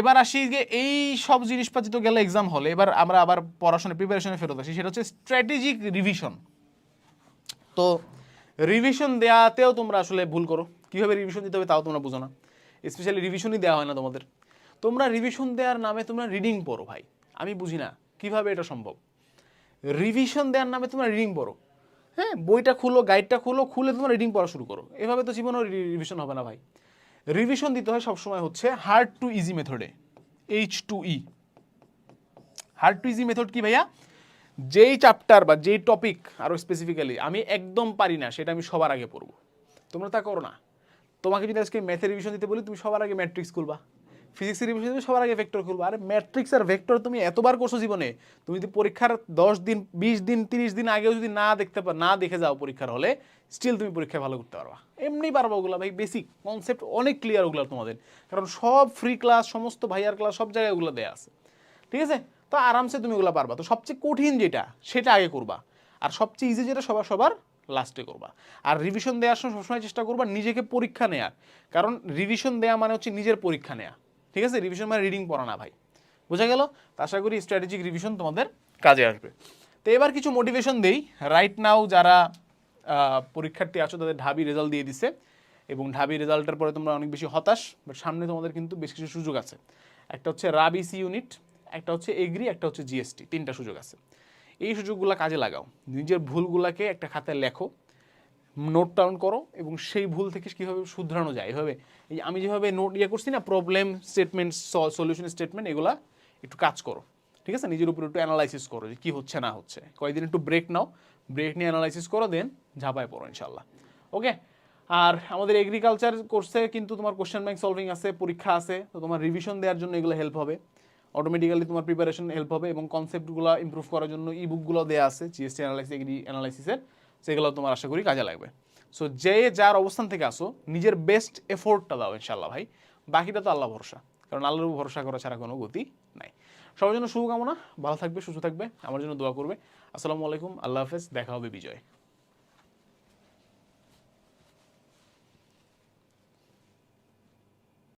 এবার আসি যে এই সব জিনিসপাতি তো গেলে এক্সাম হলে, এবার আমরা আবার পড়াশোনা প্রিপারেশনে ফেরত আসি, সেটা হচ্ছে স্ট্র্যাটেজিক রিভিশন তো রিভিশন দেওয়াতেও তোমরা আসলে ভুল করো। কীভাবে রিভিশন দিতে হবে তাও তোমরা বুঝো না। স্পেশালি রিভিশনই দেওয়া হয় না তোমাদের। তোমরা রিভিশন দেওয়ার নামে তোমরা রিডিং পড়ো ভাই। আমি বুঝি না কীভাবে এটা সম্ভব। রিভিশন দেওয়ার নামে তোমরা রিডিং পড়ো। হ্যাঁ বইটা খুলো গাইডটা খুলো, খুলে তোমরা রিডিং পড়া শুরু করো। এভাবে তো জীবনেও রিভিশন হবে না ভাই। রিভিশন দিতে হয় সবসময় হচ্ছে হার্ড টু ইজি মেথডে H to E hard to easy method কি ভাইয়া? যেই চ্যাপ্টার বা যেই টপিক আরও স্পেসিফিক্যালি আমি একদম পারি না, সেটা আমি সবার আগে পড়ব। তোমরা তা করো না। তোমাকে যদি আজকে ম্যাথের রিভিশন দিতে বলি, তুমি সবার আগে ম্যাট্রিক্স খুলবা। ফিজিক্সের রিভিশন দিতে সবার আগে ভেক্টর খুলবা। আরে ম্যাট্রিক্স আর ভেক্টর তুমি এতবার করছ জীবনে, তুমি যদি পরীক্ষার দশ দিন, বিশ দিন, তিরিশ দিন আগেও যদি না দেখতে পা, না দেখে যাও পরীক্ষার হলে স্টিল তুমি পরীক্ষায় ভালো করতে পারবা। এমনি পারবা ওগুলো, ভাই বেসিক কনসেপ্ট অনেক ক্লিয়ার ওগুলো তোমাদের। কারণ সব ফ্রি ক্লাস সমস্ত ভাইয়ার ক্লাস সব জায়গায় ওগুলো দেওয়া আছে। ঠিক আছে? তো আরামসে তুমি ওগুলো পারবা। তো সবচেয়ে কঠিন যেটা, সেটা আগে করবা। আর সবচেয়ে ইজি যেটা, সবার সবার লাস্টে করবা। আর রিভিশন দেওয়ার সময় সবসময় চেষ্টা করবা নিজেকে পরীক্ষা নেয়ার। কারণ রিভিশন দেওয়া মানে হচ্ছে নিজের পরীক্ষা নেয়া। ঠিক আছে? রিভিশন মানে রিডিং পড়া না ভাই। বোঝা গেল? আশা করি স্ট্র্যাটেজিক রিভিশন তোমাদের কাজে আসবে। তো এবার কিছু মোটিভেশন দেই। রাইট নাও যারা পরীক্ষার্থী আছো, তাদের ঢাবি রেজাল্ট দিয়ে দিছে। এবং ঢাবি রেজাল্টের পরে তোমরা অনেক বেশি হতাশ বাট সামনে তোমাদের কিন্তু বেশ কিছু সুযোগ আছে। একটা হচ্ছে রাবিসি ইউনিট একটা হচ্ছে এগ্রি একটা হচ্ছে জিএসটি তিনটা সুযোগ আছে। এই সুযোগগুলো কাজে লাগাও। নিজের ভুলগুলোকে একটা খাতায় লেখো। নোট ডাউন করো এবং সেই ভুল থেকে কীভাবে শুধরানো যায়? এভাবে এই আমি যেভাবে নোট ইয়ে করছি না প্রবলেম স্টেটমেন্ট সলিউশন স্টেটমেন্ট এগুলা একটু কাজ করো। ঠিক আছে? নিজের উপর একটু অ্যানালাইসিস করো যে কী হচ্ছে, না হচ্ছে। কয়েকদিন একটু ব্রেক নাও। ব্রেক নিয়ে অ্যানালাইসিস করো দেন ঝাঁপায় পড়ো ইনশাল্লাহ ওকে আর আমাদের এগ্রিকালচার কোর্সে কিন্তু তোমার কোশ্চেন ব্যাংক সলভিং আছে, পরীক্ষা আছে, তো তোমার রিভিশন দেওয়ার জন্য এগুলো হেল্প হবে। অটোমেটিক্যালি তোমার প্রিপারেশন হেল্প হবে এবং কনসেপ্টগুলো ইমপ্রুভ করার জন্য ই বুকগুলো দেওয়া আছে জিএসটি অ্যানালাইসিস এগ্রি অ্যানালাইসিসের সেগুলো তোমার আশা করি কাজে লাগবে। সো যে যার অবস্থান থেকে আসো, নিজের বেস্ট এফোর্টটা দাও ইনশাল্লাহ ভাই। বাকিটা তো আল্লাহ ভরসা, কারণ আল্লাহর ভরসা করা ছাড়া কোনো গতি নাই। সবার জন্য শুভকামনা, ভালো থাকবে, সুস্থ থাকবে, আমার জন্য দোয়া করবে। আসসালামু আলাইকুম, আল্লাহ হাফেজ, দেখা হবে বিজয়।